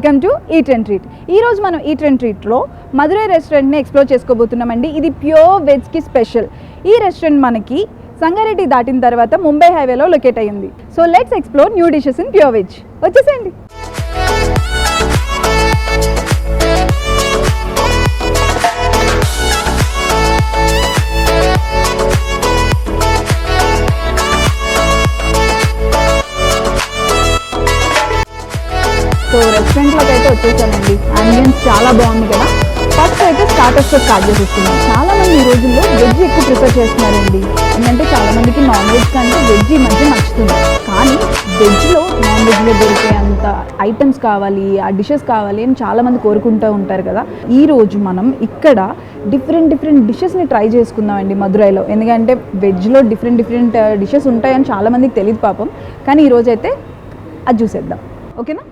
Welcome to eat and treat. ఈ రోజు మనం ఈట్ అండ్ ట్రీట్లో మధురై రెస్టారెంట్ని ఎక్స్ప్లోర్ చేసుకోబోతున్నామండి. ఇది ప్యూర్ వెజ్కి స్పెషల్. ఈ రెస్టారెంట్ మనకి సంగారెడ్డి దాటిన తర్వాత ముంబై హైవేలో లొకేట్ అయ్యింది. So let's explore new dishes in pure veg. వచ్చేసేయండి. రెస్టారెంట్లోకి అయితే వచ్చేసానండి అంబియన్స్ చాలా బాగుంది కదా. ఫస్ట్ అయితే స్టార్టర్స్ స్టార్ట్ చేసేస్తున్నాం చాలా మంది ఈ రోజుల్లో వెజ్ ఎక్కువ ప్రిఫర్ చేస్తున్నారండి. ఎందుకంటే చాలా మందికి నాన్ వెజ్ కంటే వెజ్ ఈ మధ్య నచ్చుతుంది. కానీ వెజ్లో నాన్ వెజ్లో దొరికే అంత ఐటమ్స్ కావాలి ఆ డిషెస్ కావాలి అని చాలా మంది కోరుకుంటూ ఉంటారు కదా. ఈ రోజు మనం ఇక్కడ డిఫరెంట్ డిఫరెంట్ డిషెస్ని ట్రై చేసుకుందామండి మధురైలో. ఎందుకంటే వెజ్లో డిఫరెంట్ డిఫరెంట్ డిషెస్ ఉంటాయని చాలా మందికి తెలియదు పాపం. కానీ ఈరోజు అయితే అది చూసేద్దాం. ఓకేనా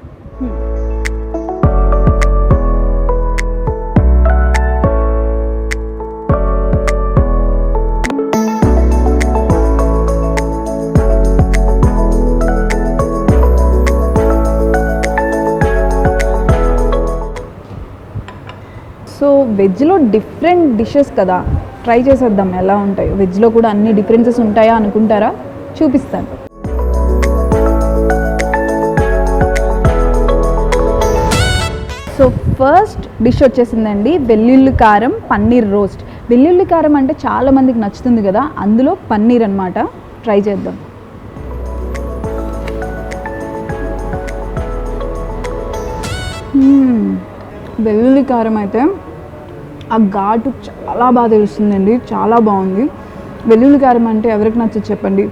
వెజ్లో డిఫరెంట్ డిషెస్ కదా. ట్రై చేసేద్దాం ఎలా ఉంటాయో. వెజ్లో కూడా అన్ని డిఫరెన్సెస్ ఉంటాయా అనుకుంటారా? చూపిస్తాను. సో ఫస్ట్ డిష్ వచ్చేసిందండి వెల్లుల్లి కారం పన్నీర్ రోస్ట్. వెల్లుల్లి కారం అంటే చాలామందికి నచ్చుతుంది కదా అందులో పన్నీర్ అన్నమాట. ట్రై చేద్దాం. వెల్లుల్లి కారం అయితే ఆ ఘాటు చాలా బాగా తెలుస్తుందండి చాలా బాగుంది. వెల్లుల్లి కారం అంటే ఎవరికి నచ్చదు చెప్పండి?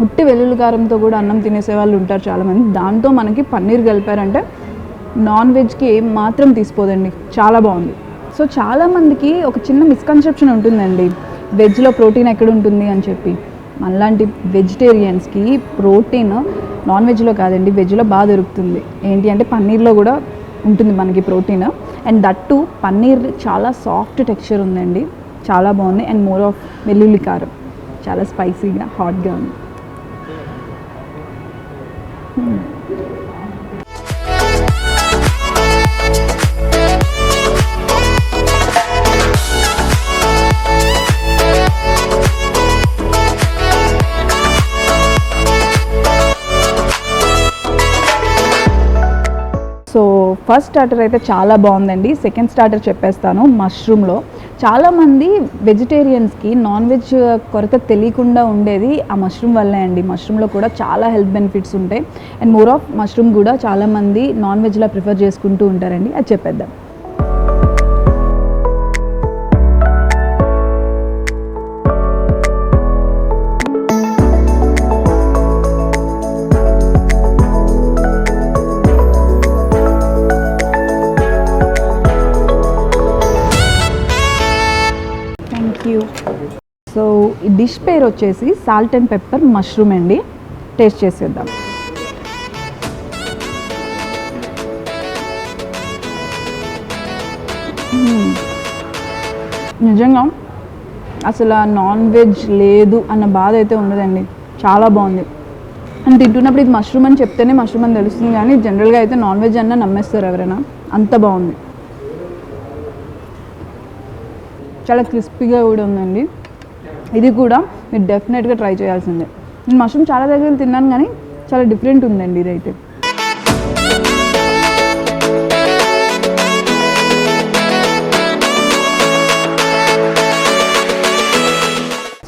ఉట్టి వెల్లుల్లి కారంతో కూడా అన్నం తినేసే వాళ్ళు ఉంటారు చాలామంది. దాంతో మనకి పన్నీర్ కలిపారంటే నాన్ వెజ్కి ఏం మాత్రం తీసిపోదండి చాలా బాగుంది. సో చాలామందికి ఒక చిన్న మిస్కన్సెప్షన్ ఉంటుందండి వెజ్లో ప్రోటీన్ ఎక్కడ ఉంటుంది అని చెప్పి. మనలాంటి వెజిటేరియన్స్కి ప్రోటీన్ నాన్ వెజ్లో కాదండి వెజ్లో బాగా దొరుకుతుంది. ఏంటి అంటే పన్నీర్లో కూడా ఉంటుంది మనకి protein. And that too paneer చాలా సాఫ్ట్ టెక్స్చర్ ఉందండి. చాలా బాగుంది. అండ్ మోర్ ఆఫ్ వెల్లుల్లి కారం. చాలా స్పైసీగా హాట్గా ఉంది. Hmm. ఫస్ట్ స్టార్టర్ అయితే చాలా బాగుందండి. సెకండ్ స్టార్టర్ చెప్పేస్తాను మష్రూమ్లో. చాలామంది వెజిటేరియన్స్కి నాన్ వెజ్ కొరత తెలియకుండా ఉండేది ఆ మష్రూమ్ వల్లే అండి. మష్రూమ్లో కూడా చాలా హెల్త్ బెనిఫిట్స్ ఉంటాయి. అండ్ మోర్ ఆఫ్ మష్రూమ్ కూడా చాలామంది నాన్ వెజ్లా ప్రిఫర్ చేసుకుంటూ ఉంటారండి. అది చెప్పేద్దాం. డిష్ పేరు వచ్చేసి సాల్ట్ అండ్ పెప్పర్ మష్రూమ్ అండి. టేస్ట్ చేసేద్దాం. నిజంగా అసలు నాన్ వెజ్ లేదు అన్న బాధ అయితే ఉండదండి. చాలా బాగుంది. అని తింటున్నప్పుడు ఇది మష్రూమ్ అని చెప్తేనే మష్రూమ్ అని తెలుస్తుంది కానీ జనరల్గా అయితే నాన్ వెజ్ అన్న నమ్మేస్తారు ఎవరైనా. అంత బాగుంది. చాలా క్రిస్పీగా కూడా ఉందండి. ఇది కూడా మీరు డెఫినెట్గా ట్రై చేయాల్సిందే. నేను మష్రూమ్ చాలా దగ్గర తిన్నాను కానీ చాలా డిఫరెంట్ ఉందండి ఇదైతే.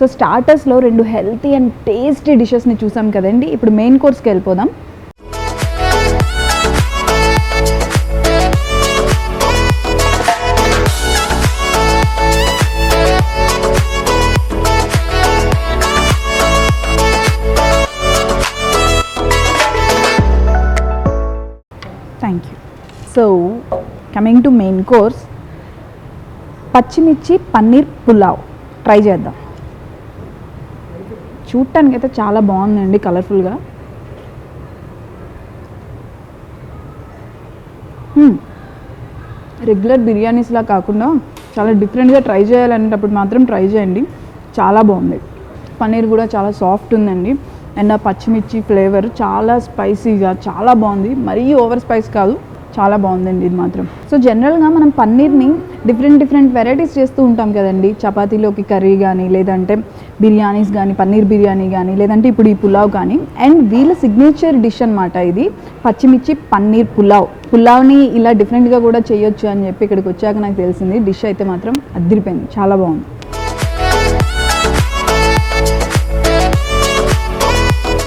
సో స్టార్టర్స్లో రెండు హెల్తీ అండ్ టేస్టీ డిషెస్ని చూసాం కదండి. ఇప్పుడు మెయిన్ కోర్స్కి వెళ్ళిపోదాం. So coming to main course పచ్చిమిర్చి పన్నీర్ పులావ్. ట్రై చేద్దాం. చూడటానికి అయితే చాలా బాగుందండి కలర్ఫుల్గా రెగ్యులర్ బిర్యానీస్లా కాకుండా చాలా డిఫరెంట్గా ట్రై చేయాలనేటప్పుడు మాత్రం ట్రై చేయండి. చాలా బాగుంది. పన్నీర్ కూడా చాలా సాఫ్ట్ ఉందండి. అండ్ ఆ పచ్చిమిర్చి ఫ్లేవర్ చాలా స్పైసీగా చాలా బాగుంది. మరీ ఓవర్ స్పైస్ కాదు. చాలా బాగుందండి ఇది మాత్రం. సో జనరల్గా మనం పన్నీర్ని డిఫరెంట్ డిఫరెంట్ వెరైటీస్ చేస్తూ ఉంటాం కదండి. చపాతీలోకి కర్రీ కానీ లేదంటే బిర్యానీస్ కానీ పన్నీర్ బిర్యానీ కానీ లేదంటే ఇప్పుడు ఈ పులావ్ కానీ అండ్ వీళ్ళ సిగ్నేచర్ డిష్ అన్నమాట ఇది. పచ్చిమిర్చి పన్నీర్ పులావ్. పులావ్ని ఇలా డిఫరెంట్గా కూడా చేయొచ్చు అని చెప్పి ఇక్కడికి వచ్చాక నాకు తెలిసింది. డిష్ అయితే మాత్రం అదిరిపోయింది చాలా బాగుంది.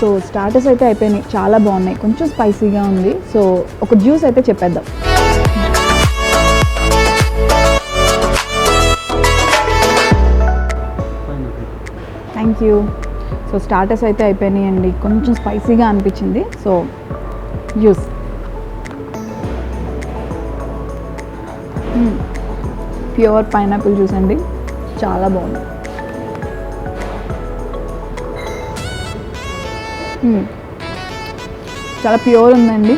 సో స్టార్టర్స్ అయితే అయిపోయినాయి. చాలా బాగున్నాయి. కొంచెం స్పైసీగా ఉంది. సో ఒక జ్యూస్ అయితే చెప్పేద్దాం. థ్యాంక్ యూ సో స్టార్టర్స్ అయితే అయిపోయినాయి అండి. కొంచెం స్పైసీగా అనిపించింది. So juice pure pineapple juice అండి. చాలా బాగుంది. Hmm. చాలా ప్యూర్ ఉందండి.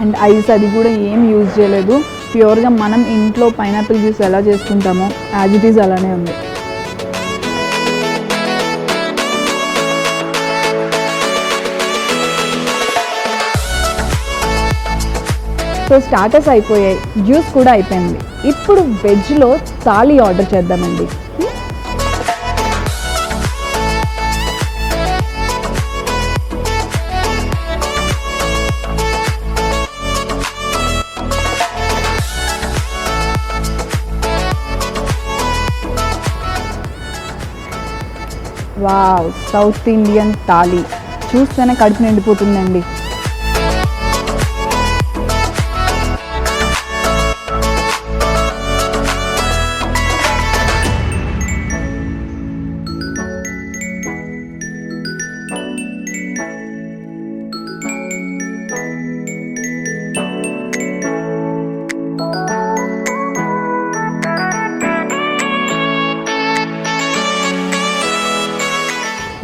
అండ్ ఐస్ అది కూడా ఏం యూజ్ చేయలేదు. ప్యూర్గా మనం ఇంట్లో పైనాపిల్ జ్యూస్ ఎలా చేసుకుంటామో యాజ్ ఇట్ ఈజ్ అలానే ఉంది. సో స్టార్టర్స్ అయిపోయాయి. జ్యూస్ కూడా అయిపోయింది. ఇప్పుడు వెజ్లో థాలీ ఆర్డర్ చేద్దామండి. వావ్ సౌత్ ఇండియన్ థాలీ చూస్తేనే కడుపు నిండిపోతుందండి.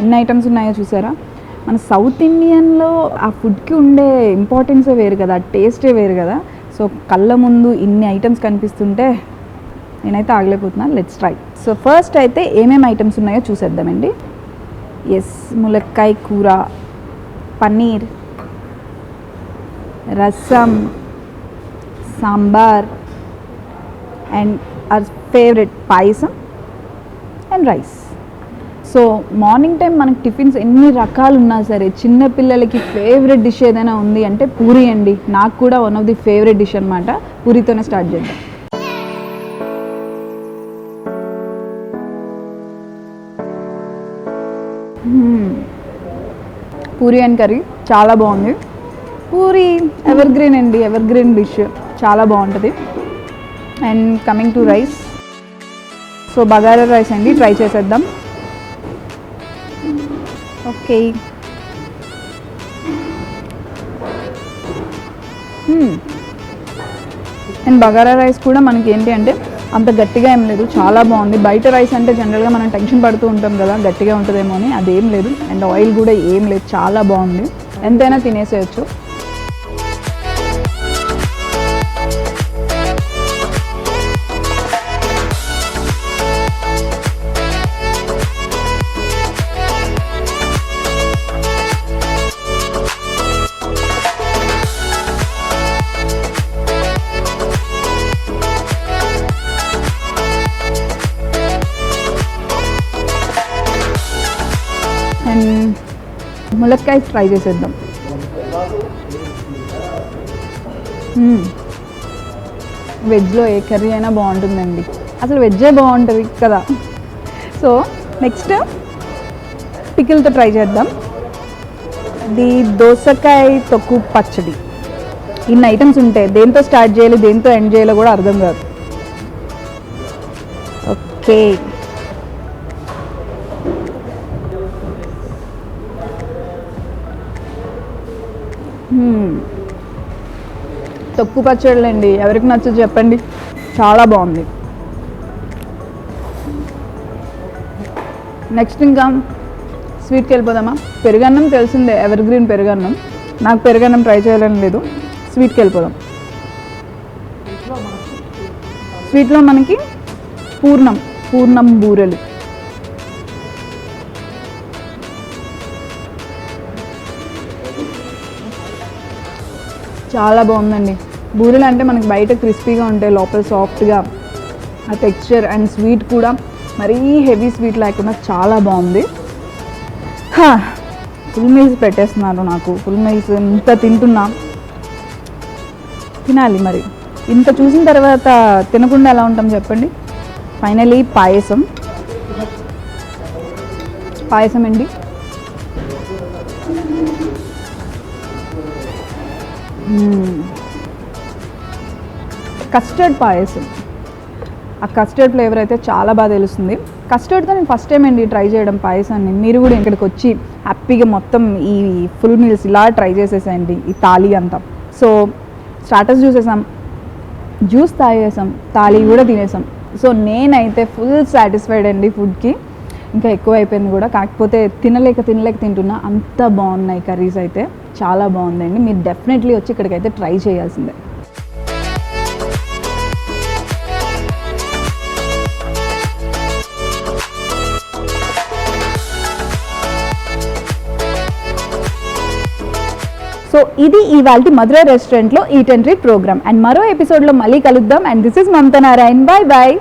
ఎన్ని ఐటమ్స్ ఉన్నాయో చూసారా? మన సౌత్ ఇండియన్లో ఆ ఫుడ్కి ఉండే ఇంపార్టెన్సే వేరు కదా టేస్టే వేరు కదా. సో కళ్ళ ముందు ఇన్ని ఐటమ్స్ కనిపిస్తుంటే నేనైతే ఆగలేకపోతున్నాను లెట్స్ ట్రై సో ఫస్ట్ అయితే ఏమేమి ఐటమ్స్ ఉన్నాయో చూసేద్దామండి. ఎస్ ములక్కాయ కూర paneer rasam sambar and our favourite payasam and rice so morning time మనకి టిఫిన్స్ ఎన్ని రకాలు ఉన్నా సరే చిన్న పిల్లలకి ఫేవరెట్ డిష్ ఏదైనా ఉంది అంటే పూరి అండి. నాకు కూడా one of the favourite dish అనమాట పూరితోనే స్టార్ట్ చేద్దాం. Hmm. పూరి అండ్ కర్రీ చాలా బాగుంది. పూరి ఎవర్ గ్రీన్ అండి ఎవర్ గ్రీన్ డిష్ చాలా బాగుంటుంది. And coming to rice so bagara rice అండి ట్రై చేసేద్దాం. ఓకే అండ్ బగారా రైస్ కూడా మనకి ఏంటి అంటే అంత గట్టిగా ఏం లేదు. చాలా బాగుంది. బయట రైస్ అంటే జనరల్గా మనం టెన్షన్ పడుతూ ఉంటాం కదా గట్టిగా ఉంటుందేమో అని అదేం లేదు. అండ్ ఆయిల్ కూడా ఏం లేదు. చాలా బాగుంది. ఎంతైనా తినేసేయచ్చు. ములక్కాయ ఫ్రై చేసేద్దాం. వెజ్లో ఏ కర్రీ అయినా బాగుంటుందండి. అసలు వెజ్జే బాగుంటుంది కదా. సో నెక్స్ట్ పికిల్తో ట్రై చేద్దాం. ఇది దోసకాయ తొక్కు పచ్చడి. ఇన్ని ఐటమ్స్ ఉంటాయి దేంతో స్టార్ట్ చేయాలి దేంతో ఎండ్ చేయాలో కూడా అర్థం కాదు. ఓకే. తక్కువ పచ్చళ్ళండి. అండి ఎవరికి నచ్చదు చెప్పండి. చాలా బాగుంది. నెక్స్ట్ ఇంకా స్వీట్కి వెళ్ళిపోదామా? పెరుగన్నం తెలిసిందే. ఎవర్ గ్రీన్ పెరుగన్నం. నాకు పెరుగన్నం ట్రై చేయాలని లేదు. స్వీట్కి వెళ్ళిపోదాం. స్వీట్లో మనకి పూర్ణం. పూర్ణం బూరెలు. చాలా బాగుందండి. బూరెలు అంటే మనకి బయట క్రిస్పీగా ఉంటాయి లోపల సాఫ్ట్గా. ఆ టెక్స్చర్ అండ్ స్వీట్ కూడా మరీ హెవీ స్వీట్ లేకుండా చాలా బాగుంది. ఫుల్ మీల్స్ పెట్టేస్తున్నారు నాకు. ఫుల్ మీల్స్ ఇంత తింటున్నా. తినాలి మరి. ఇంత చూసిన తర్వాత తినకుండా ఎలా ఉంటాం చెప్పండి? ఫైనలీ పాయసం. పాయసం అండి కస్టర్డ్ పాయసం. ఆ కస్టర్డ్ ఫ్లేవర్ అయితే చాలా బాగా తెలుస్తుంది. కస్టర్డ్తో నేను ఫస్ట్ టైం అండి ట్రై చేయడం పాయసాన్ని. మీరు కూడా ఇక్కడికి వచ్చి హ్యాపీగా మొత్తం ఈ ఫుల్ మీల్స్ ఇలా ట్రై చేసేసేయండి ఈ తాళీ అంతా. సో స్టార్టర్స్ చూసేసాం. జ్యూస్ తాగేసాం తాళీ కూడా తినేసాం. సో నేనైతే ఫుల్ సాటిస్ఫైడ్ అండి ఫుడ్కి. ఇంకా ఎక్కువ అయిపోయింది కూడా. కాకపోతే తినలేక తినలేక తింటున్నా అంత బాగున్నాయి కర్రీస్ అయితే. చాలా బాగుందండి. మీరు డెఫినెట్లీ వచ్చి ఇక్కడికైతే ట్రై చేయాల్సిందే. సో ఇది ఇవాళ మధుర రెస్టారెంట్లో eat and treat programme and మరో ఎపిసోడ్లో మళ్ళీ కలుద్దాం. And this is Mamata Narayan bye bye